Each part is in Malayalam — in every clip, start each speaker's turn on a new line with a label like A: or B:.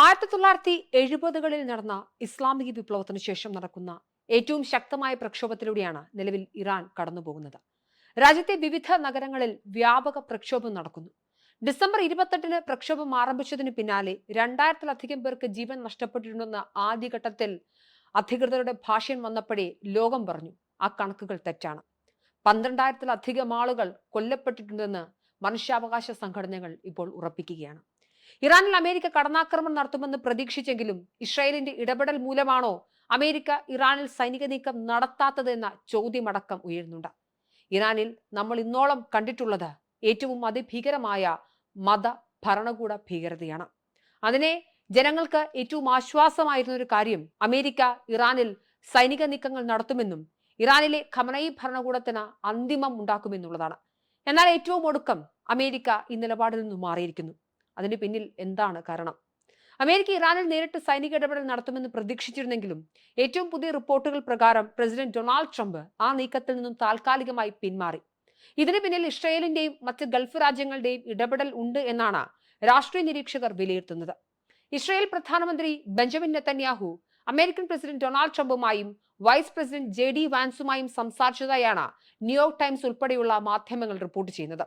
A: ആയിരത്തി തൊള്ളായിരത്തി എഴുപതുകളിൽ നടന്ന ഇസ്ലാമിക വിപ്ലവത്തിന് ശേഷം നടക്കുന്ന ഏറ്റവും ശക്തമായ പ്രക്ഷോഭത്തിലൂടെയാണ് നിലവിൽ ഇറാൻ കടന്നുപോകുന്നത്. രാജ്യത്തെ വിവിധ നഗരങ്ങളിൽ വ്യാപക പ്രക്ഷോഭം നടക്കുന്നു. ഡിസംബർ ഇരുപത്തെട്ടിന് പ്രക്ഷോഭം ആരംഭിച്ചതിന് പിന്നാലെ രണ്ടായിരത്തിലധികം പേർക്ക് ജീവൻ നഷ്ടപ്പെട്ടിട്ടുണ്ടെന്ന ആദ്യഘട്ടത്തിൽ അധികൃതരുടെ ഭാഷ്യം വന്നപ്പോഴേ ലോകം പറഞ്ഞു ആ കണക്കുകൾ തെറ്റാണ്. പന്ത്രണ്ടായിരത്തിലധികം ആളുകൾ കൊല്ലപ്പെട്ടിട്ടുണ്ടെന്ന് മനുഷ്യാവകാശ സംഘടനകൾ ഇപ്പോൾ ഉറപ്പിക്കുകയാണ്. ഇറാനിൽ അമേരിക്ക കടന്നാക്രമണം നടത്തുമെന്ന് പ്രതീക്ഷിച്ചെങ്കിലും ഇസ്രായേലിന്റെ ഇടപെടൽ മൂലമാണോ അമേരിക്ക ഇറാനിൽ സൈനിക നീക്കം നടത്താത്തതെന്ന ചോദ്യമടക്കം ഉയരുന്നുണ്ട്. ഇറാനിൽ നമ്മൾ ഇന്നോളം കണ്ടിട്ടുള്ളത് ഏറ്റവും അതിഭീകരമായ മത ഭരണകൂട ഭീകരതയാണ്. അതിനെ ജനങ്ങൾക്ക് ഏറ്റവും ആശ്വാസമായിരുന്ന ഒരു കാര്യം അമേരിക്ക ഇറാനിൽ സൈനിക നീക്കങ്ങൾ നടത്തുമെന്നും ഇറാനിലെ ഖമനയി ഭരണകൂടത്തിന് അന്തിമം ഉണ്ടാക്കുമെന്നുള്ളതാണ്. എന്നാൽ ഏറ്റവും ഒടുക്കം അമേരിക്ക ഈ നിലപാടിൽ നിന്നും മാറിയിരിക്കുന്നു. അതിന് പിന്നിൽ എന്താണ് കാരണം? അമേരിക്ക ഇറാനിൽ നേരിട്ട് സൈനിക ഇടപെടൽ നടത്തുമെന്ന് പ്രതീക്ഷിച്ചിരുന്നെങ്കിലും ഏറ്റവും പുതിയ റിപ്പോർട്ടുകൾ പ്രകാരം പ്രസിഡന്റ് ഡൊണാൾഡ് ട്രംപ് ആ നീക്കത്തിൽ നിന്നും താൽക്കാലികമായി പിന്മാറി. ഇതിന് പിന്നിൽ ഇസ്രയേലിന്റെയും മറ്റ് ഗൾഫ് രാജ്യങ്ങളുടെയും ഇടപെടൽ ഉണ്ട് എന്നാണ് രാഷ്ട്രീയ നിരീക്ഷകർ വിലയിരുത്തുന്നത്. ഇസ്രയേൽ പ്രധാനമന്ത്രി Benjamin Netanyahu American president Donald ട്രംപുമായും vice president J D വാൻസുമായും സംസാരിച്ചതായാണ് ന്യൂയോർക്ക് ടൈംസ് ഉൾപ്പെടെയുള്ള മാധ്യമങ്ങൾ റിപ്പോർട്ട് ചെയ്യുന്നത്.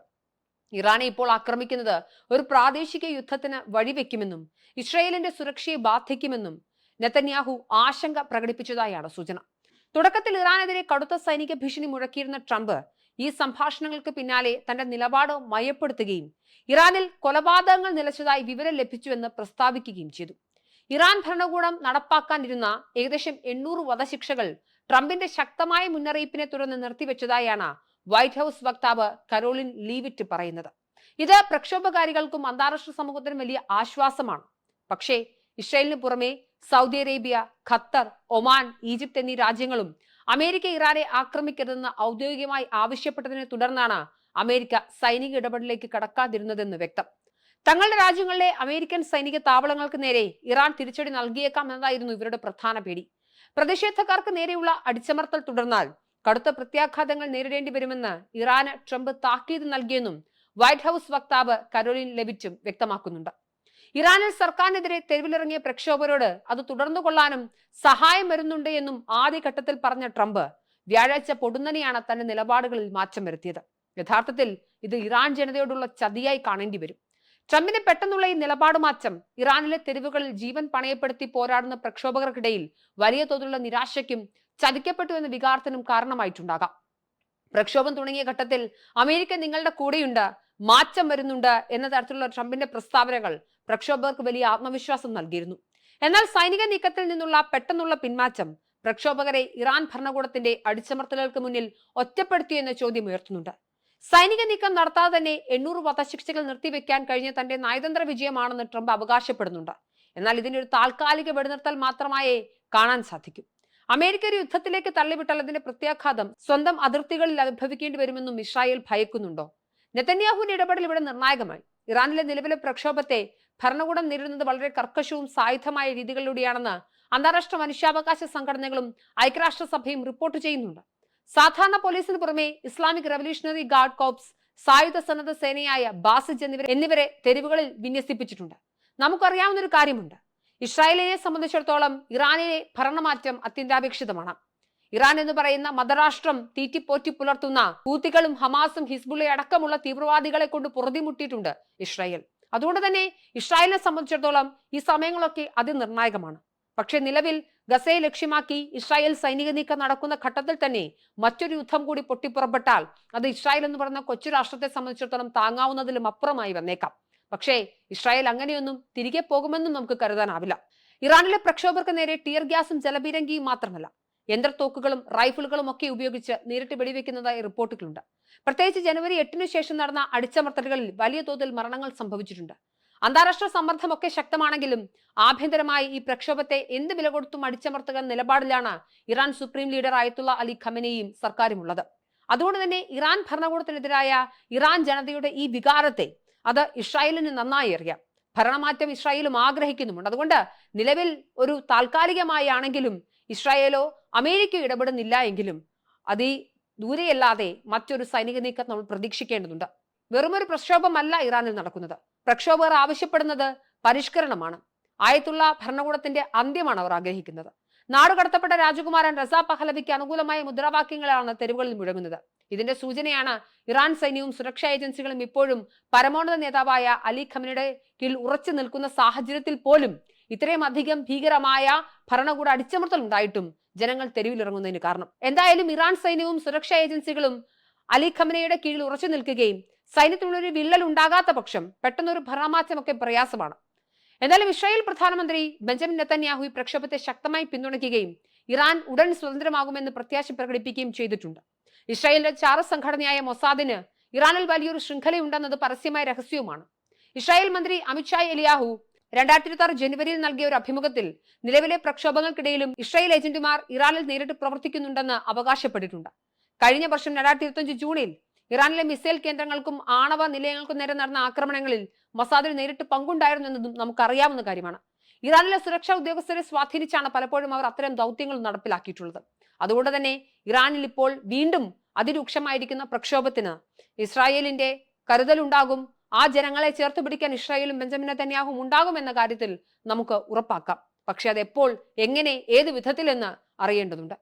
A: ഇറാനെ ഇപ്പോൾ ആക്രമിക്കുന്നത് ഒരു പ്രാദേശിക യുദ്ധത്തിന് വഴിവെക്കുമെന്നും ഇസ്രയേലിന്റെ സുരക്ഷയെ ബാധിക്കുമെന്നും നെതന്യാഹു ആശങ്ക പ്രകടിപ്പിച്ചതായാണ് സൂചന. തുടക്കത്തിൽ ഇറാനെതിരെ കടുത്ത സൈനിക ഭീഷണി മുഴക്കിയിരുന്ന ട്രംപ് ഈ സംഭാഷണങ്ങൾക്ക് പിന്നാലെ തന്റെ നിലപാട് മയപ്പെടുത്തുകയും ഇറാനിൽ കൊലപാതകങ്ങൾ നിലച്ചതായി വിവരം ലഭിച്ചുവെന്ന് പ്രസ്താവിക്കുകയും ചെയ്തു. ഇറാൻ ഭരണകൂടം നടപ്പാക്കാനിരുന്ന ഏകദേശം എണ്ണൂറ് വധശിക്ഷകൾ ട്രംപിന്റെ ശക്തമായ മുന്നറിയിപ്പിനെ തുടർന്ന് നിർത്തിവെച്ചതായാണ് വൈറ്റ് ഹൗസ് വക്താവ് കരോളിൻ ലീവിറ്റ് പറയുന്നത്. ഇത് പ്രക്ഷോഭകാരികൾക്കും അന്താരാഷ്ട്ര സമൂഹത്തിനും വലിയ ആശ്വാസമാണ്. പക്ഷേ ഇസ്രയേലിന് പുറമെ Saudi Arabia Qatar Oman Egypt എന്നീ രാജ്യങ്ങളും അമേരിക്ക ഇറാനെ ആക്രമിക്കരുതെന്ന് ഔദ്യോഗികമായി ആവശ്യപ്പെട്ടതിനെ തുടർന്നാണ് അമേരിക്ക സൈനിക ഇടപെടലിലേക്ക് കടക്കാതിരുന്നതെന്ന് വ്യക്തം. തങ്ങളുടെ രാജ്യങ്ങളിലെ അമേരിക്കൻ സൈനിക താവളങ്ങൾക്ക് നേരെ ഇറാൻ തിരിച്ചടി നൽകിയേക്കാം എന്നതായിരുന്നു ഇവരുടെ പ്രധാന പേടി. പ്രതിഷേധക്കാർക്ക് നേരെയുള്ള അടിച്ചമർത്തൽ തുടർന്നാൽ കടുത്ത പ്രത്യാഘാതങ്ങൾ നേരിടേണ്ടി വരുമെന്ന് ഇറാന് ട്രംപ് താക്കീത് നൽകിയെന്നും വൈറ്റ് ഹൗസ് വക്താവ് കരോലിൻ ലെവിറ്റും വ്യക്തമാക്കുന്നുണ്ട്. ഇറാനിൽ സർക്കാരിനെതിരെ തെരുവിലിറങ്ങിയ പ്രക്ഷോഭരോട് അത് തുടർന്നു കൊള്ളാനും സഹായം വരുന്നുണ്ട് എന്നും ആദ്യഘട്ടത്തിൽ പറഞ്ഞ ട്രംപ് വ്യാഴാഴ്ച പൊടുന്നനെയാണ് തന്റെ നിലപാടുകളിൽ മാറ്റം വരുത്തിയത്. യഥാർത്ഥത്തിൽ ഇത് ഇറാൻ ജനതയോടുള്ള ചതിയായി കാണേണ്ടി വരും. ട്രംപിന്റെ പെട്ടെന്നുള്ള ഈ നിലപാട് മാറ്റം ഇറാനിലെ തെരുവുകളിൽ ജീവൻ പണയപ്പെടുത്തി പോരാടുന്ന പ്രക്ഷോഭകർക്കിടയിൽ വലിയ തോതിലുള്ള നിരാശയ്ക്കും ചതിക്കപ്പെട്ടു എന്ന വികാരത്തിനും കാരണമായിട്ടുണ്ടാകാം. പ്രക്ഷോഭം തുടങ്ങിയ ഘട്ടത്തിൽ അമേരിക്ക നിങ്ങളുടെ കൂടെയുണ്ട് മാറ്റം വരുന്നുണ്ട് എന്ന തരത്തിലുള്ള ട്രംപിന്റെ പ്രസ്താവനകൾ പ്രക്ഷോഭകർക്ക് വലിയ ആത്മവിശ്വാസം നൽകിയിരുന്നു. എന്നാൽ സൈനിക നീക്കത്തിൽ നിന്നുള്ള പെട്ടെന്നുള്ള പിന്മാറ്റം പ്രക്ഷോഭകരെ ഇറാൻ ഭരണകൂടത്തിന്റെ അടിച്ചമർത്തലുകൾക്ക് മുന്നിൽ ഒറ്റപ്പെടുത്തി എന്ന ചോദ്യം ഉയർത്തുന്നുണ്ട്. സൈനിക നീക്കം നടത്താതെ തന്നെ എണ്ണൂറ് വധശിക്ഷകൾ നിർത്തിവെക്കാൻ കഴിഞ്ഞ തന്റെ നയതന്ത്ര വിജയമാണെന്ന് ട്രംപ് അവകാശപ്പെടുന്നുണ്ട്. എന്നാൽ ഇതിനൊരു താൽക്കാലിക വെടിനിർത്തൽ മാത്രമായേ കാണാൻ സാധിക്കും. അമേരിക്ക യുദ്ധത്തിലേക്ക് തള്ളിവിട്ടാൽ അതിന്റെ പ്രത്യാഘാതം സ്വന്തം അതിർത്തികളിൽ അനുഭവിക്കേണ്ടി വരുമെന്നും ഇസ്രായേൽ ഭയക്കുന്നുണ്ടോ? നെതന്യാഹുവിന്റെ ഇടപെടൽ ഇവിടെ നിർണായകമായി. ഇറാനിലെ നിലവിലെ പ്രക്ഷോഭത്തെ ഭരണകൂടം നേരിടുന്നത് വളരെ കർക്കശവും സായുധമായ രീതികളിലൂടെയാണെന്ന് അന്താരാഷ്ട്ര മനുഷ്യാവകാശ സംഘടനകളും ഐക്യരാഷ്ട്രസഭയും റിപ്പോർട്ട് ചെയ്യുന്നുണ്ട്. സാധാരണ പോലീസിന് പുറമെ ഇസ്ലാമിക് റവല്യൂഷണറി ഗാർഡ് കോപ്സ് സായുധ സന്നദ്ധ സേനയായ ബാസിജ് എന്നിവരെ എന്നിവരെ തെരുവുകളിൽ വിന്യസിപ്പിച്ചിട്ടുണ്ട്. നമുക്കറിയാവുന്ന ഒരു കാര്യമുണ്ട്. ഇസ്രായേലിനെ സംബന്ധിച്ചിടത്തോളം ഇറാനിലെ ഭരണമാറ്റം അത്യന്താപേക്ഷിതമാണ്. ഇറാൻ എന്ന് പറയുന്ന മതരാഷ്ട്രം തീറ്റിപ്പോറ്റി പുലർത്തുന്ന കൂത്തികളും ഹമാസും ഹിസ്ബുള്ളെ അടക്കമുള്ള തീവ്രവാദികളെ കൊണ്ട് പുറതിമുട്ടിയിട്ടുണ്ട് ഇസ്രായേൽ. അതുകൊണ്ട് തന്നെ ഇസ്രായേലിനെ സംബന്ധിച്ചിടത്തോളം ഈ സമയങ്ങളൊക്കെ അതിനിർണായകമാണ്. പക്ഷേ നിലവിൽ ഗസയെ ലക്ഷ്യമാക്കി ഇസ്രായേൽ സൈനിക നീക്കം നടക്കുന്ന ഘട്ടത്തിൽ തന്നെ മറ്റൊരു യുദ്ധം കൂടി പൊട്ടിപ്പുറപ്പെട്ടാൽ അത് ഇസ്രായേൽ എന്ന് പറയുന്ന കൊച്ചു രാഷ്ട്രത്തെ സംബന്ധിച്ചിടത്തോളം താങ്ങാവുന്നതിലും അപ്പുറമായി വന്നേക്കാം. പക്ഷേ ഇസ്രായേൽ അങ്ങനെയൊന്നും തിരികെ പോകുമെന്നും നമുക്ക് കരുതാനാവില്ല. ഇറാനിലെ പ്രക്ഷോഭർക്ക് നേരെ ടിയർ ഗ്യാസും ജലപീരങ്കിയും മാത്രമല്ല യന്ത്രത്തോക്കുകളും റൈഫിളുകളും ഒക്കെ ഉപയോഗിച്ച് നേരിട്ട് വെടിവെക്കുന്നതായി റിപ്പോർട്ടുകളുണ്ട്. പ്രത്യേകിച്ച് ജനുവരി എട്ടിനു ശേഷം നടന്ന അടിച്ചമർത്തലുകളിൽ വലിയ തോതിൽ മരണങ്ങൾ സംഭവിച്ചിട്ടുണ്ട്. അന്താരാഷ്ട്ര സമ്മർദ്ദമൊക്കെ ശക്തമാണെങ്കിലും ആഭ്യന്തരമായി ഈ പ്രക്ഷോഭത്തെ എന്ത് വില കൊടുത്തും അടിച്ചമർത്തുക നിലപാടിലാണ് Iran supreme leader Ayatollah Ali ഖമനയും സർക്കാരുമുള്ളത്. അതുകൊണ്ട് തന്നെ ഇറാൻ ഭരണകൂടത്തിനെതിരായ ഇറാൻ ജനതയുടെ ഈ വികാരത്തെ അത് ഇസ്രായേലിന് നന്നായി അറിയാം. ഭരണമാറ്റം ഇസ്രായേലും ആഗ്രഹിക്കുന്നുമുണ്ട്. അതുകൊണ്ട് നിലവിൽ ഒരു താൽക്കാലികമായി ആണെങ്കിലും ഇസ്രായേലോ അമേരിക്ക ഇടപെടുന്നില്ല എങ്കിലും അതി ദൂരെയല്ലാതെ മറ്റൊരു സൈനിക നീക്കം നമ്മൾ പ്രതീക്ഷിക്കേണ്ടതുണ്ട്. വെറുമൊരു പ്രക്ഷോഭമല്ല ഇറാനിൽ നടക്കുന്നത്. പ്രക്ഷോഭകർ ആവശ്യപ്പെടുന്നത് പരിഷ്കരണമാണ്. ആയത്തുള്ള ഭരണകൂടത്തിന്റെ അന്ത്യമാണ് അവർ ആഗ്രഹിക്കുന്നത്. നാടുകടത്തപ്പെട്ട രാജകുമാരൻ റസാ പഹലവിക്ക് അനുകൂലമായ മുദ്രാവാക്യങ്ങളാണ് തെരുവുകളിൽ മുഴങ്ങുന്നത്. ഇതിന്റെ സൂചനയാണ് ഇറാൻ സൈന്യവും സുരക്ഷാ ഏജൻസികളും ഇപ്പോഴും പരമോന്നത നേതാവായ അലി ഖമനയുടെ കീഴിൽ ഉറച്ചു നിൽക്കുന്ന സാഹചര്യത്തിൽ പോലും ഇത്രയും അധികം ഭീകരമായ ഭരണകൂട അടിച്ചമർത്തൽ ഉണ്ടായിട്ടും ജനങ്ങൾ തെരുവിലിറങ്ങുന്നതിന് കാരണം. എന്തായാലും ഇറാൻ സൈന്യവും സുരക്ഷാ ഏജൻസികളും അലി ഖമനയുടെ കീഴിൽ ഉറച്ചു നിൽക്കുകയും സൈന്യത്തിനുള്ളൊരു വിള്ളൽ ഉണ്ടാകാത്ത പക്ഷം പെട്ടെന്നൊരു ഭരണമാറ്റമൊക്കെ പ്രയാസമാണ്. എന്നാലും ഇസ്രായേൽ പ്രധാനമന്ത്രി ബെഞ്ചമിൻ നെത്തന്യാഹു ഈ പ്രക്ഷോഭത്തെ ശക്തമായി പിന്തുണയ്ക്കുകയും ഇറാൻ ഉടൻ സ്വതന്ത്രമാകുമെന്ന് പ്രത്യാശ പ്രകടിപ്പിക്കുകയും ചെയ്തിട്ടുണ്ട്. ഇസ്രായേലിന്റെ ചാര സംഘടനയായ മൊസാദിന് ഇറാനിൽ വലിയൊരു ശൃംഖലയുണ്ടെന്നത് പരസ്യമായ രഹസ്യവുമാണ്. ഇസ്രായേൽ മന്ത്രി അമിത്ഷാ എലിയാഹു രണ്ടായിരത്തി ഇരുപത്തി ആറ് ജനുവരിയിൽ നൽകിയ ഒരു അഭിമുഖത്തിൽ നിലവിലെ പ്രക്ഷോഭങ്ങൾക്കിടയിലും ഇസ്രായേൽ ഏജന്റുമാർ ഇറാനിൽ നേരിട്ട് പ്രവർത്തിക്കുന്നുണ്ടെന്ന് അവകാശപ്പെട്ടിട്ടുണ്ട്. കഴിഞ്ഞ വർഷം രണ്ടായിരത്തി ഇരുപത്തിയഞ്ച് ജൂണിൽ ഇറാനിലെ മിസൈൽ കേന്ദ്രങ്ങൾക്കും ആണവ നിലയങ്ങൾക്കും നേരെ നടന്ന ആക്രമണങ്ങളിൽ മസാദിന് നേരിട്ട് പങ്കുണ്ടായിരുന്നു എന്നതും നമുക്കറിയാവുന്ന കാര്യമാണ്. ഇറാനിലെ സുരക്ഷാ ഉദ്യോഗസ്ഥരെ സ്വാധീനിച്ചാണ് പലപ്പോഴും അവർ അത്തരം ദൗത്യങ്ങൾ നടപ്പിലാക്കിയിട്ടുള്ളത്. അതുകൊണ്ട് തന്നെ ഇറാനിൽ ഇപ്പോൾ വീണ്ടും അതിരൂക്ഷമായിരിക്കുന്ന പ്രക്ഷോഭത്തിന് ഇസ്രായേലിന്റെ കരുതലുണ്ടാകും. ആ ജനങ്ങളെ ചേർത്ത് പിടിക്കാൻ ഇസ്രായേലും ബെഞ്ചമിൻ നെതന്യാഹും ഉണ്ടാകും എന്ന കാര്യത്തിൽ നമുക്ക് ഉറപ്പാക്കാം. പക്ഷെ അതെപ്പോൾ എങ്ങനെ ഏത് വിധത്തിലെന്ന് അറിയേണ്ടതുണ്ട്.